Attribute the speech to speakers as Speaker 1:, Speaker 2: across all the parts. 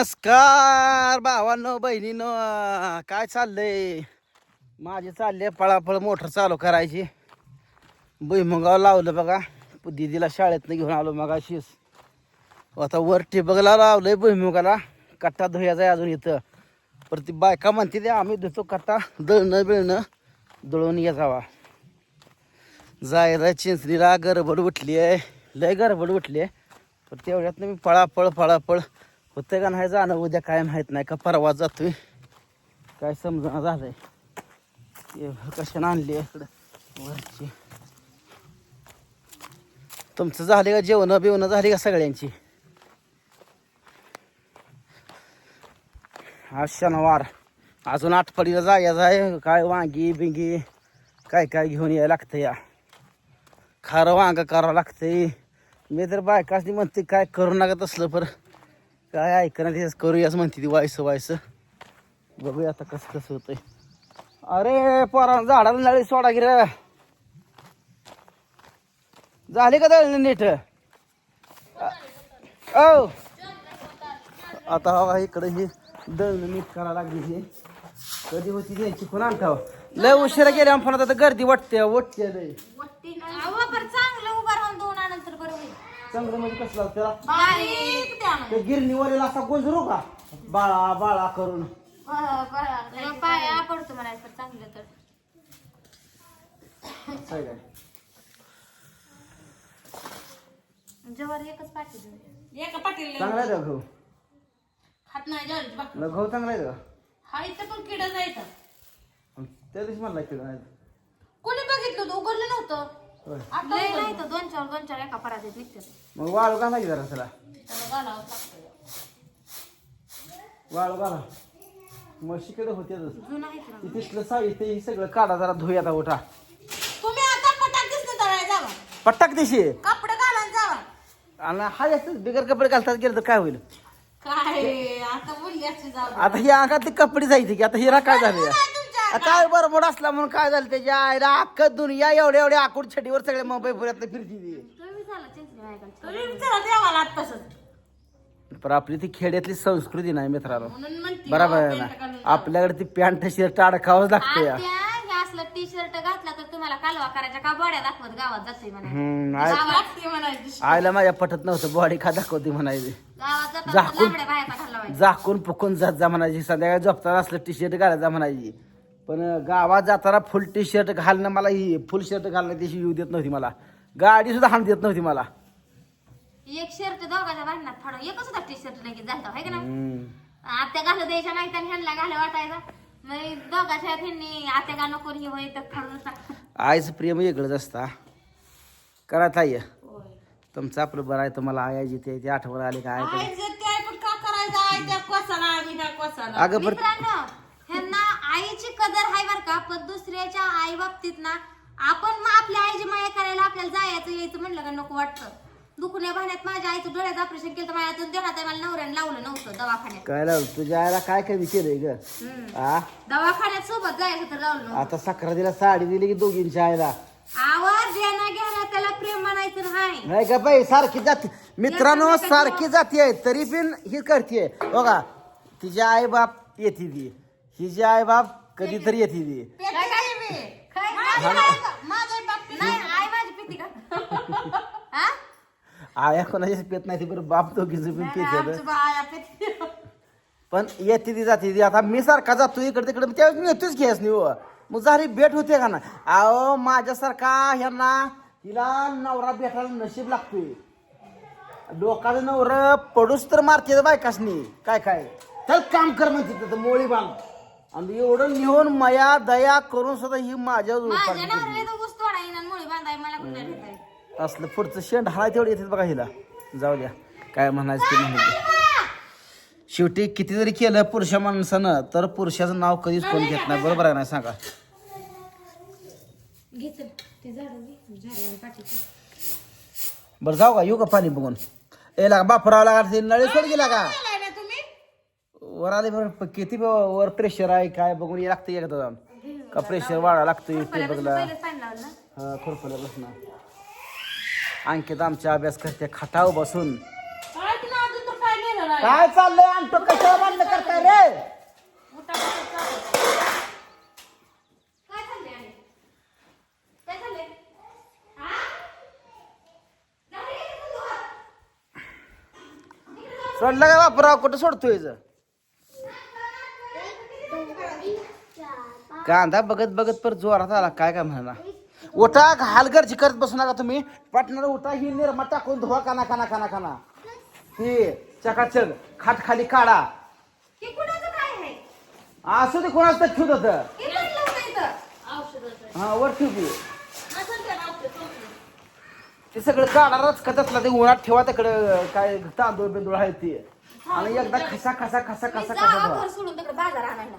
Speaker 1: नमस्कार भावांनो बहिणीनो काय चाललंय? माझे चालले पळापळ मोटर चालू करायची. भुईमुगाव लावलं बघा. दिदीला शाळेतनं घेऊन आलो मग अशीच. हो, आता वर टिबगला लावलंय भुईमुगाला. कट्टा धुयाचा आहे अजून इथं. पर ती बायका म्हणते ते आम्ही धुतो कट्टा दळणं बिळणं दळून ये जावा जायला चिंचणीला गडबड उठली आहे. लय गडबड उठली आहे. पण तेवढ्यात मी पळापळ पळापळ होतंय का नाही जाणं उद्या काय माहीत नाही का परवा जातोय. काय समजा झालंय. कशाने आणली आहे इकडं? वरची. तुमचं झाले का जेवण बिवणं झाली का सगळ्यांची? आज शनिवार. अजून आठवडीला जाया आहे काय वांगी बिंगी काय काय घेऊन यायला लागतं या. खारं वांग करावं लागतंय. मी तर बायकासनी म्हणते काय करू नका तसलं पर. काय ऐकणार तेच करूयाच म्हणते ती वायस वायस. बघूया आता कसं कसं होतंय. अरे पोरा झाडाला नळी सोडा गिर झाली का दळण नीट? ओ आता हवा इकडे ही दळण नीट करायला लागली ही. कधी होती त्यांची कोण आणठाव हो. लय उशिरा गेल्या पण आता गर्दी वाटते वाटते लय
Speaker 2: अहो, बरं चांगलं उभं राहून दोन नंतर बरं
Speaker 1: चांगलं म्हणजे कसं लागतं त्याला?
Speaker 2: बारीक.
Speaker 1: ते गिरणीवरील असा गोंजरू का? बाळा बाळा करून.
Speaker 2: बरं. जरा पाया पडतो म्हणायचं तर चांगलं तर.
Speaker 1: काय काय?
Speaker 2: जवळ एकच पाठी देऊया
Speaker 3: एका पाटील
Speaker 1: चांगला आहे का गहू?
Speaker 3: खात नाही ज्वारीची भाकर.
Speaker 1: न गहू चांगला आहे का?
Speaker 3: हा इथं पण किडा जायचा
Speaker 1: त्या दिवशी मला किलो नाही
Speaker 3: कोणी बघितलं होतं? उघडलं नव्हतं.
Speaker 1: होय.
Speaker 3: आता
Speaker 2: लय नाही तर दोन चार दोन चार एका परातीत निघतात
Speaker 1: मग वाळू की जरा त्याला.
Speaker 3: त्याला घालावं लागतं.
Speaker 1: वाळू घाला. होते
Speaker 2: जुनं आहे की नाही?
Speaker 1: तिथलं साहित्य हे सगळं काढा जरा धुयाता उठा.
Speaker 3: तुम्ही आता पटाक दिसलं तळाय जावा.
Speaker 1: पट्टाक दिशी?
Speaker 3: कपडे घालून जावा.
Speaker 1: आणि हा जास्त बिगर कपडे घालतात गेलं तर काय होईल?
Speaker 3: काय आता बोलली जाऊ
Speaker 1: आता ही अंगातली कपडे जायचे की आता हिरा काय झाले.
Speaker 3: नाही
Speaker 1: काय बरोबर असला म्हणून काय झालं त्याच्या आईला अख्खं दुनिया एवढ्या एवढ्या आकुड छडीवर सगळे मुंबई पुण्यात फिरती ती. पण आपली ती खेड्यातली संस्कृती नाही मित्रांनो.
Speaker 3: म्हणून म्हणते
Speaker 1: बरोबर आहे ना? आपल्याकडे ती पॅन्ट शर्ट अडकावंच लागतं या.
Speaker 2: आत्या हे असलं टी शर्ट घातला तर तुम्हाला कालवा करायच्या का बॉड्या दाखवत गावात जातोय म्हणायचं.
Speaker 1: हम्म, आय-
Speaker 3: जावं लागते म्हणायची.
Speaker 1: आईला माझ्या पटत नव्हतं बॉडी खा दाखवते म्हणायची.
Speaker 2: गावात जातात तर
Speaker 1: झाकून.
Speaker 2: लांबड्या बाहेर घालावायचं
Speaker 1: झाकून फुकून जात जा म्हणायची. संध्याकाळी झोपताना असलं टी शर्ट घालायचा म्हणायची. पण गावात जाताना फुल टी शर्ट घालणं मला ही फुल शर्ट घालणं त्याची येऊ देत नव्हती मला. गाडी सुद्धा हाण देत नव्हती मला.
Speaker 2: एक शर्ट दोघाच्या भांडणात फाडून एकच होता टी शर्ट लगेच आहे का ना. आत्या घालू द्यायच्या नाही तर ह्यांना घाला वाटायचा. मग दोघाच्या ह्यांनी आत्या घालणं कोण हे होय तर फाडून टाक
Speaker 1: आईचं प्रेम वेगळंच असता. करा ताई. तुमचं आपलं बरं आहे तुम्हाला ते ते आठवण आली काय ते
Speaker 3: आई जे ते पण का करायचं? आई त्या कोसाला आम्ही ह्या कोसाला.
Speaker 1: अगं बरं
Speaker 2: मित्रांनो कदर आहे बर का पण दुसऱ्याच्या आई बाबतीत ना आपण मग आपल्या आईची माया करायला आपल्याला जायचं यायचं म्हणलं का नको वाटतं. दुखण्या भाण्यात माझ्या आईचं डोळ्याचं ऑपरेशन केलं तर माझ्या देण्यात आहे मला नवऱ्याने लावलं नव्हतं दवाखान्यात.
Speaker 1: काय लावलं? तुझ्या आईला काय कमी केलंय ग. आ?
Speaker 2: दवाखान्यात सोबत जायचं तर लावलं नव्हतं.
Speaker 1: आता सक्रातीला साडी दिली की दोघींच्या आईला?
Speaker 2: आवाज देणं घेणं त्याला प्रेम म्हणायचं नाही.
Speaker 1: नाही का बाई सारखी जाती. मित्रांनो सारखी जाती आहे तरी पण ही करते बघा तिचे आई बाप येते ती. हिचे आई बाप कधीतरी येते ती.
Speaker 2: काय नाही आई माझी पिती का हा?
Speaker 1: आया कोणाची पेत नाही ती बरं बाप दोघीचं पण पेत
Speaker 3: आमची
Speaker 1: पण येते ती जाते ती. आता मी सारखा जातो इकडे तिकडे त्यावेळेस मी येतोच घ्यास नाही हो. मग झाली भेट होते का ना अहो माझ्यासारखा ह्यांना तिला नवरा भेटायला नशीब लागतोय. लोकांचं नवर पडूस तर मारते बायकासनी. काय काय? तर काम कर म्हणते तिथं मोळी बांध. आणि एवढं लिहून मया दया करून सुद्धा ही माझ्या
Speaker 2: माझ्या नवऱ्याला तो ऊस तोडा येईन आणि मुळी बांधाय मला कुठे ठेवायचं?
Speaker 1: असलं पुढचं शेंड हळा तेवढे येते बघा हिला. जाऊ द्या. काय म्हणायचं ते शेवटी किती जरी केलं पुरुषा माणसानं तर पुरुषाचं नाव कधीच कोण घेत नाही. बरोबर आहे ना सांगा.
Speaker 2: ते झाडं घे, झाडं.
Speaker 1: बरं जाऊ का? येऊ का पाणी बघून? ए लागा बापराव लागा ते नळी सोड गेला का वर आले बरं किती ब- वर प्रेशर आहे काय बघून ये लागतं एकदा जाऊन का प्रेशर वाढा लागतं ते बघला हा खुरपल्या बसणं अंकित आमच्या अभ्यास करते खटाव बसून
Speaker 3: काय तिला अजून तर काय नेलं नाही
Speaker 1: काय चाललंय आणतो कशाला बंद करताय रे
Speaker 3: मोठा मोठा चालू.
Speaker 2: काय चाललंय आणि? काय चाललंय? हा? झालं का तुझं घर?
Speaker 1: सोडलं काय बापराव कुठं सोडतोय हिचं? कांदा बघत बघत पर जोरात आला काय काय म्हणा उठा हालगर्जी करत बसू नका तुम्ही. पाटणार उठा ही निर्मा टाकून धुवा काना काना काना काना. ही चकाचक खाट खाली काढा? असं ते कोणाचं तर ठेवत होतं.
Speaker 2: हे.
Speaker 1: हा वर
Speaker 3: संपलं.
Speaker 1: ते सगळं काढा रचकतच ते उन्हात ठेवा तिकडं काय तांदूळ बिंदूळ आहे ते. आणि एकदा खसा खसा खसा खसा खसा धुवा.
Speaker 2: घर सोडून तिकडे बाजार आणायला.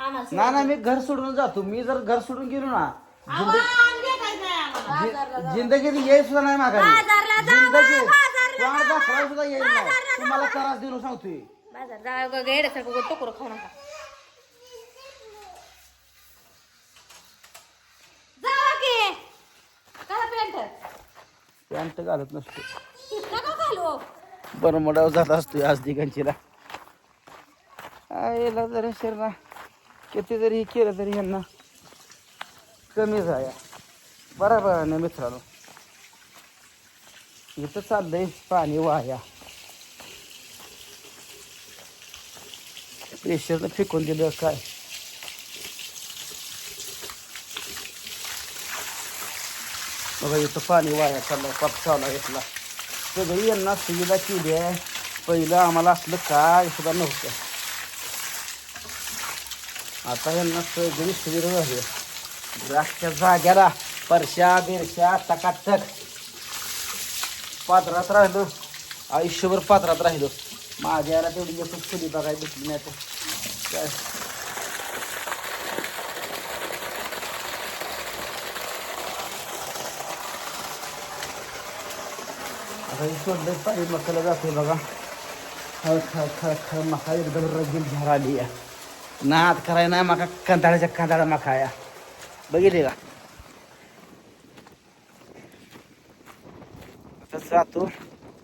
Speaker 1: ना ना मी घर सोडून जातो. मी जर घर सोडून गेलो ना
Speaker 3: आवा,
Speaker 1: जिंदगी
Speaker 3: आणले काय नाही आम्हाला.
Speaker 1: जि- जिंदगीत येईल सुद्धा नाही माघारी.
Speaker 2: बाजारला
Speaker 1: जिंदगी
Speaker 2: बाजारला.
Speaker 1: दाखवायला सुद्धा येईल
Speaker 2: बाजारला.
Speaker 1: तुम्हाला त्रास देऊन सांगतोय.
Speaker 2: बाजार जावा गेड्यासारखं टोकर खाऊ नका. जावा की. कसा पॅन्ट.
Speaker 1: पॅन्ट घालत नसतो.
Speaker 2: नका घालू?
Speaker 1: बरमडाव जात असतोय आज दिगंचीला आईला जरी शरीरा किती जरी केलं तरी यांना कमी जाया. बरोबर ना मित्रांनो? इथं चाललंय पाणी वाया. प्रेशरनं फेकून दिलं काय? बघा इथं पाणी वाया चाललं पाप चावला घेतला सगळी यांना सुविधा केली आहे. पहिलं आम्हाला असलं काय सुद्धा नव्हतं. आता यांना सगळी सुविधा झाली द्राक्षच्या जाग्याला परशा, बिरशा, टकाटक. पात्रात राहिलो. आयुष्यभर पात्रात राहिलो. माझ्या याला तेवढी एकच फुली बघायला भेटली नाही तर सोडलं मकाला जाते बघा. खळ खळ खळ खळ मका एकदम रगील झार आली आहे. नाद कराय नाही माका कंटाळ्याच्या कांदाळा मका या बघितले का? जातो.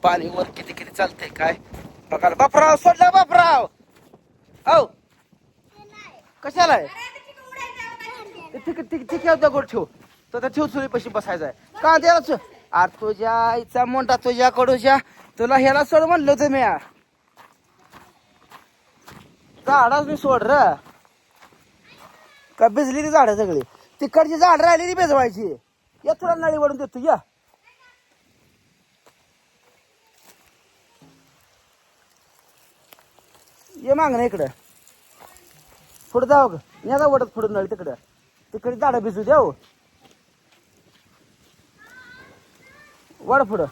Speaker 1: पाणी वर किती किती चालतंय काय? बघा बापराव सोडला बापराव! औ! कशाला आहे? ठीक ठीक ठीक आहे दगड ठेव. तर त्या ठेव चुली पशी बसायचा आहे. का द्यायला अरे तुझ्या आईचा मोठा तुझ्या कडूच्या तुला ह्याला सोड म्हणलं होतं मी झाडाच मी सोड र. का भिजली ती झाडं सगळी? तिकडची झाड राहिली ती भिजवायची. या तुला नळी वडून देतो या. ये माग ना इकडं. पुढं जाऊ ग. या जा वडत पुढं नळी तिकडं. तिकडे झाडं भिजू द्या हो. वड पुढं.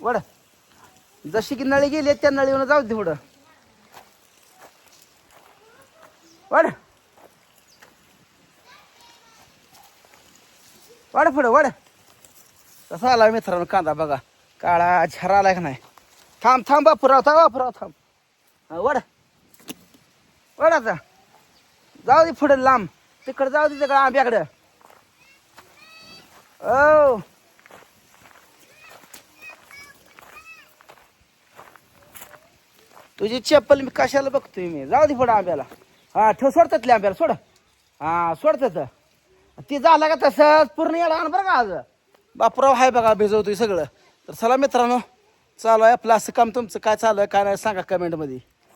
Speaker 1: वड. जशी की नळी गेली त्या नळीवर जाऊ दे पुढं. वड वड पुढं वड तसा आला मित्रांनो कांदा बघा. काळा झरा आलाय का नाही? थांब थांब वापराव थांब वापराव थांब. वड वड आता. जाऊ दे पुढं लांब. तिकडं जाऊ दे तिकडं आंब्याकडं. ओ. तुझी चप्पल मी कशाला बघतोय मी? जाऊ दे पुढं आंब्याला. हा ठेव सोडतातले आंब्याला सोड. हा सोडतात ती झाला का तसंच पूर्ण याला आण बरं का आज. बापराव आहे बघा भिजवतोय सगळं. तर चला मित्रांनो चालू आहे आपलं असं काम तुमचं. काय चालू आहे काय नाही सांगा कमेंटमध्ये